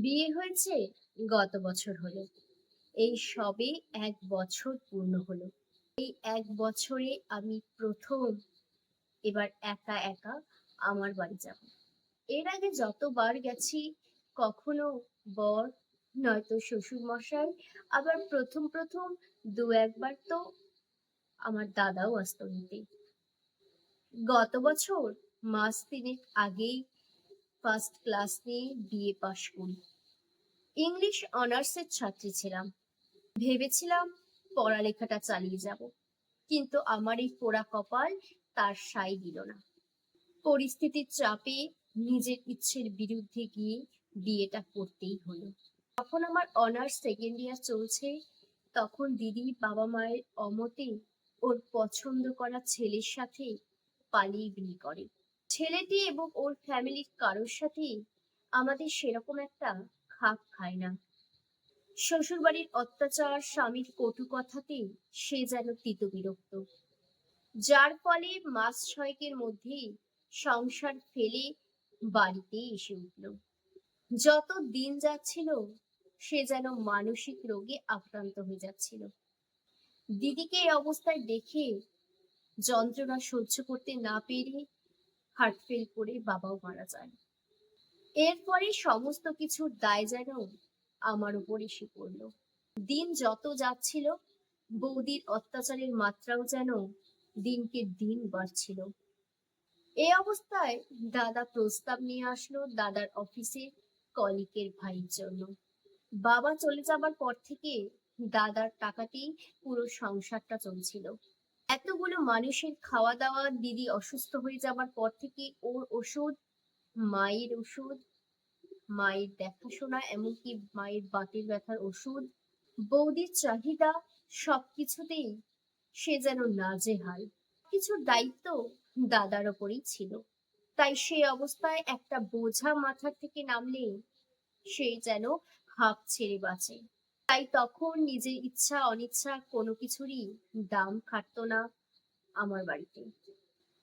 বিয়ে হয়েছে, গত বছর হলো। এই সবে এক বছর পূর্ণ হলো। এই এক বছরে আমি প্রথম এবার একা একা আমার বাড়ি যাব। এর আগে যতবার গেছি, কখনো বর, নয়তো শ্বশুর মশাই আবার প্রথম প্রথম দু একবার তো আমার দাদাও আসতো নিতে। গত বছর মাস তিনেক আগেই ফার্স্ট ক্লাস নিয়ে বিএ পাশ করি। ইংলিশ অনার্সের ছাত্রী ছিলাম। ভেবেছিলাম পড়ালেখাটা চালিয়ে যাব, কিন্তু আমার এই পোড়া কপাল তার সাই দিল না। পরিস্থিতির চাপে নিজের ইচ্ছের বিরুদ্ধে গিয়ে বিয়েটা করতেই হলো। তখন আমার অনার্স সেকেন্ড ইয়ার চলছে, তখন দিদি বাবা মায়ের অমতে ওর পছন্দ করা ছেলের সাথে পালিয়ে বিয়ে করে। ছেলেটি এবং ওর ফ্যামিলির কারোর সাথে আমাদের সেরকম একটা খাপ খায় না। শ্বশুরবাড়ির অত্যাচার, স্বামীর কটু কথাতে সে যেন তিত বিরক্ত যার ফলে মাস ছয়েকের মধ্যেই সংসার ফেলে বাড়িতে এসে উঠল। যত দিন যাচ্ছিল, সে যেন মানসিক রোগে আক্রান্ত হয়ে যাচ্ছিল। দিদিকে এই অবস্থায় দেখে যন্ত্রণা সহ্য করতে না পেরে হার্ট ফেল করে বাবাও মারা যায়। এরপরে সমস্ত কিছুর দায় যেন আমার উপর এসে পড়ল। দিন যত যাচ্ছিল, বৌদির অত্যাচারের মাত্রাও যেন দিনকে দিন বাড়ছিল। এই অবস্থায় দাদা প্রস্তাব নিয়ে আসলো দাদার অফিসে কলিকের ভাইয়ের জন্য। বাবা চলে যাবার পর থেকে দাদার টাকাতেই পুরো সংসারটা চলছিল। এতগুলো মানুষের খাওয়া দাওয়া দিদি অসুস্থ হয়ে যাবার পর থেকে ওর ওষুধ, মায়ের ওষুধ, মায়ের দেখাশোনা, এমনকি মায়ের বাতের ব্যথার ওষুধ, বৌদির চাহিদা, সবকিছুতেই সে যেন নাজেহাল। কিছুর দায়িত্ব দাদার ওপরেই ছিল। তাই সেই অবস্থায় একটা বোঝা মাথা থেকে নামলে সে যেন হাঁপ ছেড়ে বাঁচে। তাই তখন নিজের ইচ্ছা, অনিচ্ছা কোনো কিছুরই দাম খাটতো না আমার বাড়িতে।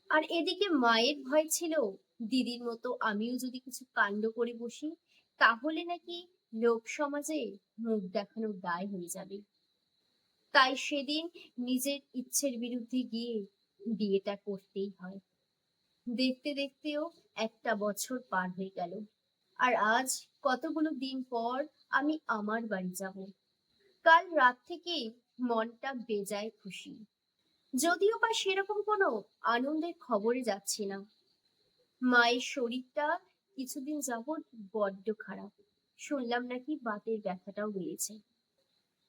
আর এদিকে মায়ের ভয় ছিল, দিদির মতো আমিও যদি কিছু কাণ্ড করে বসি, তাহলে নাকি লোক সমাজে মুখ দেখানোর দায় হয়ে যাবে। তাই সেদিন নিজের ইচ্ছের বিরুদ্ধে গিয়ে বিয়েটা করতেই হয়। দেখতে দেখতেও একটা বছর পার হয়ে গেল। আর আজ কতগুলো দিন পর আমি আমার বাড়ি যাব। কাল রাত থেকে মনটা বেজায় খুশি। যদিও বা সেরকম কোনো আনন্দের খবরে যাচ্ছি না। মায়ের শরীরটা কিছুদিন যাবৎ বড্ড খারাপ। শুনলাম নাকি বাতের ব্যথাটাও বেড়েছে।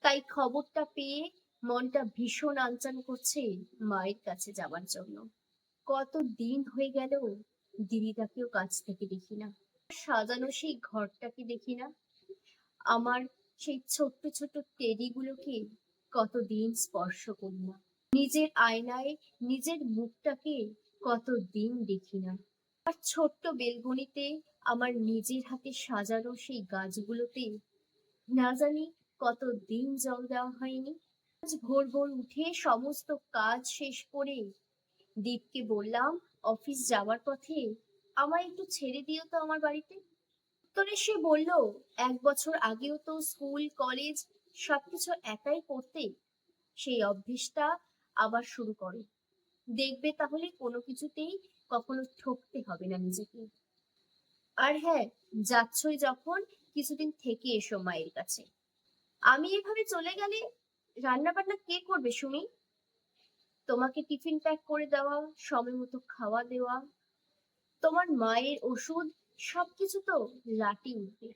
তাই খবরটা পেয়ে মনটা ভীষণ আনচান করছে মায়ের কাছে যাবার জন্য। কত দিন হয়ে গেল দিদিটাকেও কাছ থেকে দেখি না। সাজানো সেই ঘরটাকে দেখি না? আমার সেই ছোট্ট ছোট্ট টেডিগুলোকে কতদিন স্পর্শ করি না। নিজের আয়নায় নিজের মুখটাকে কত দিন দেখি না। আর ছোট্ট বেলগনিতে আমার নিজের হাতে সাজানো সেই গাছগুলোতে না জানি কত দিন জল দেওয়া হয়নি। আজ ভোর ভোর উঠে সমস্ত কাজ শেষ করে দীপকে বললাম, অফিস যাওয়ার পথে আমায় একটু ছেড়ে দিও তো আমার বাড়িতে। উত্তরে সে বলল, এক বছর আগেও তো স্কুল, কলেজ সবকিছু একাই করতে? সেই অভ্যেসটা আবার শুরু করো। দেখবে তাহলে কোনো কিছুতেই কখনো ঠকতে হবে না নিজেকে। আর হ্যাঁ যাচ্ছই যখন কিছুদিন থেকে এসো মায়ের কাছে। আমি এভাবে চলে গেলে রান্না বান্না কে করবে শুনি তোমাকে টিফিন প্যাক করে দেওয়া, সময় মতো খাওয়া দেওয়া তোমার মায়ের ওষুধ, সবকিছু তো লাটি উঠবে।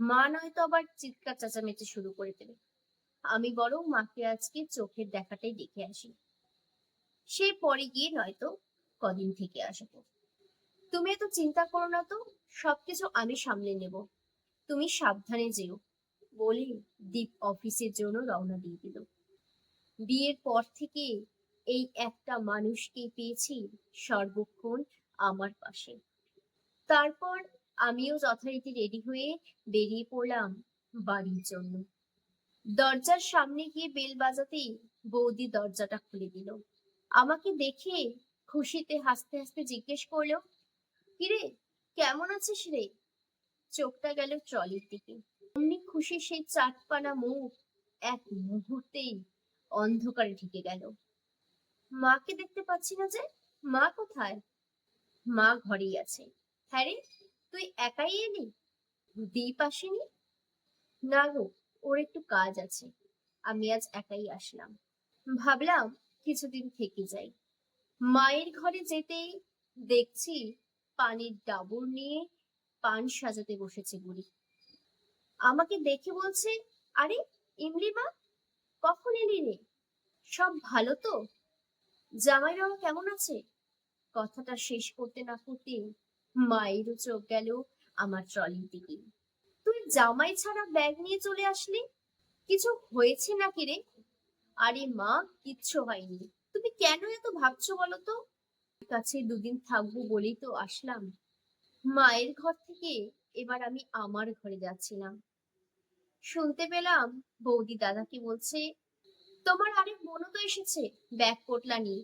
মা নয়তো আবার চিৎকার চেঁচামেচি শুরু করে দেবে। আমি বরং মাকে আজকে চোখের দেখাটাই দেখে আসি। সে পরে গিয়ে নয়তো কদিন থেকে আসব। তুমি এত চিন্তা করো না তো, সবকিছু আমি সামলে নেব। তুমি সাবধানে যেও। বলে দীপ অফিসের জন্য রওনা দিয়ে দিল। বিয়ের পর থেকে এই একটা মানুষকে পেয়েছি সর্বক্ষণ আমার পাশে। তারপর আমিও যথারীতি রেডি হয়ে বেরিয়ে পড়লাম বাড়ির জন্য। দরজার সামনে গিয়ে বেল বাজাতেই বৌদি দরজাটা খুলে দিল। আমাকে দেখে খুশিতে হাসতে হাসতে জিজ্ঞেস করল, কিরে, কেমন আছিস রে? চোখটা গেল ট্রলির দিকে। অমনি খুশি সেই চাটপানা মুখ এক মুহূর্তেই অন্ধকারে ঢেকে গেল। মাকে দেখতে পাচ্ছি না যে, মা কোথায়? মা ঘরেই আছে। হ্যাঁ রে তুই একাই এলি? দীপ আসেনি? না গো, ওর একটু কাজ আছে। আমি আজ একাই আসলাম। ভাবলাম কিছুদিন থেকে যাই। মায়ের ঘরে যেতেই দেখছি পানির ডাবর নিয়ে পান সাজাতে বসেছে বুড়ি। আমাকে দেখে বলছে, আরে, ইমলি মা, কখন এলি রে? সব ভালো তো? জামাই বাবা কেমন আছে? কথাটা শেষ করতে না করতে মায়েরও চোখ গেল আমার ট্রলির দিকে। তুই জামাই ছাড়া ব্যাগ নিয়ে চলে আসলি? কিছু হয়েছে নাকি রে? আরে মা, কিচ্ছু হয়নি। তুমি কেন এত ভাবছ বলো কাছে দুদিন থাকব বলেই তো আসলাম। মায়ের ঘর থেকে এবার আমি আমার ঘরে যাচ্ছিলাম। শুনতে পেলাম বৌদি দাদাকে বলছে, তোমার আরেক বোনও তো এসেছে, ব্যাগ পোটলা নিয়ে।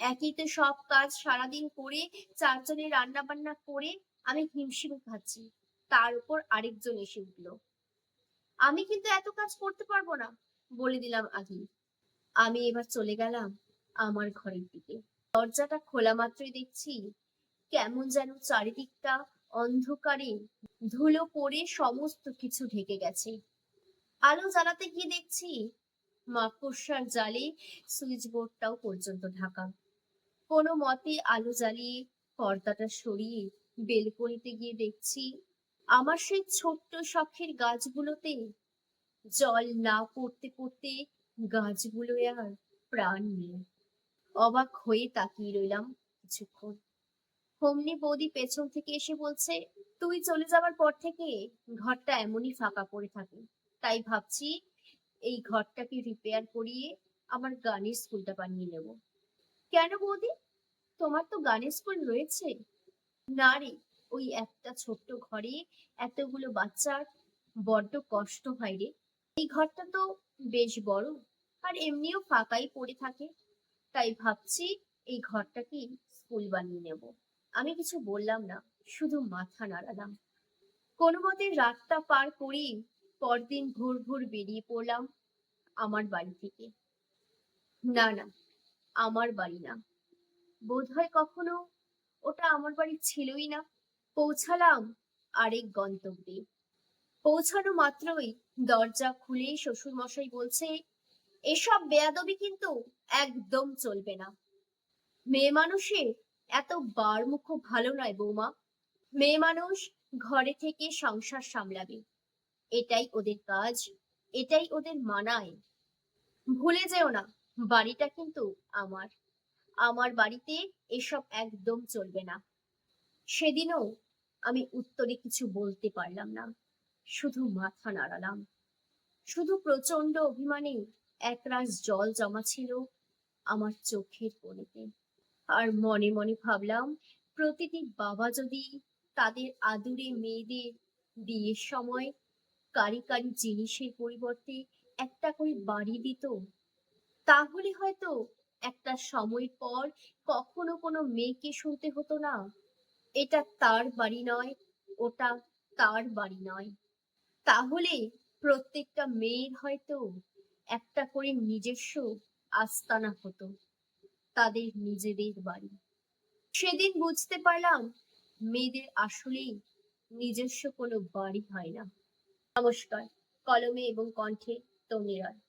একই তো সব কাজ সারাদিন করে, চারজনে রান্না বান্না করে, আমি হিমশিম খাচ্ছি। তার উপর আরেকজন এসে উঠল। আমি কিন্তু এত কাজ করতে পারব না, বলে দিলাম আগে আমি এবার চলে গেলাম আমার ঘরের দিকে। দরজাটা খোলা মাত্রই দেখছি, কেমন যেন চারিদিকটা অন্ধকারে ধুলো পড়ে সমস্ত কিছু ঢেকে গেছে। আলো জ্বালাতে গিয়ে দেখছি মাকড়সার জালে সুইচ বোর্ডটাও পর্যন্ত ঢাকা। কোনো মতে আলো জ্বালিয়ে পর্দাটা সরিয়ে বেলকনিতে গিয়ে দেখছি আমার সেই ছোট্ট শখের গাছগুলোতে জল না পড়তে পড়তে গাছগুলো আর প্রাণ নেই। অবাক হয়ে তাকিয়ে রইলাম কিছুক্ষণ। হোমনি বৌদি পেছন থেকে এসে বলছে, তুই চলে যাবার পর থেকে ঘরটা এমনই ফাঁকা পড়ে থাকে। তাই ভাবছি এই ঘরটাকে রিপেয়ার করিয়ে আমার গানের স্কুলটা বানিয়ে নেব। কেন বৌদি? তোমার তো গানের স্কুল রয়েছে। না রে, ওই একটা ছোট্ট ঘরে এতগুলো বাচ্চার বড্ড কষ্ট হয় রে। এই ঘরটা তো বেশ বড় আর এমনিও ফাঁকাই পড়ে থাকে। তাই ভাবছি এই ঘরটাকে স্কুল বানিয়ে নেব। আমি কিছু বললাম না, শুধু মাথা নাড়ালাম। কোনো মতে রাতটা পার করেই পরদিন ভোর ভোর বেরিয়ে পড়লাম আমার বাড়ি থেকে। না না আমার বাড়ি না। বোধহয় কখনো ওটা আমার বাড়ি ছিলই না। পৌঁছালাম আরেক গন্তব্যে। পৌঁছানো মাত্রই দরজা খুলে শ্বশুর মশাই বলছে, এসব বেয়াদবি কিন্তু একদম চলবে না। মেয়ে মানুষের এত বারমুখ ভালো নয় বৌমা। মেয়ে মানুষ ঘরে থেকে সংসার সামলাবে। এটাই ওদের কাজ, এটাই ওদের মানায়। ভুলে যেও না। বাড়িটা কিন্তু আমার। আমার বাড়িতে এসব একদম চলবে না। সেদিনও আমি উত্তরে কিছু বলতে পারলাম না। শুধু মাথা নাড়ালাম। শুধু প্রচণ্ড অভিমানে একরাশ জল জমা ছিল আমার চোখের কোণেতে। আর মনে মনে ভাবলাম প্রতিটি বাবা যদি তাদের আদুরে মেয়েদের বিয়ের সময় কারি কারি জিনিসের পরিবর্তে একটা করে বাড়ি দিত তাহলে হয়তো একটা সময় পর কখনো কোনো মেয়েকে শুনতে হতো না। এটা তার বাড়ি নয়, ওটা তার বাড়ি নয়। তাহলে প্রত্যেকটা মেয়ের হয়তো একটা করে নিজস্ব আস্তানা হতো, তাদের নিজেদের বাড়ি। সেদিন বুঝতে পারলাম মেয়েদের আসলেই নিজস্ব কোনো বাড়ি হয় না। নমস্কার, কলমে এবং কণ্ঠে তনিরায়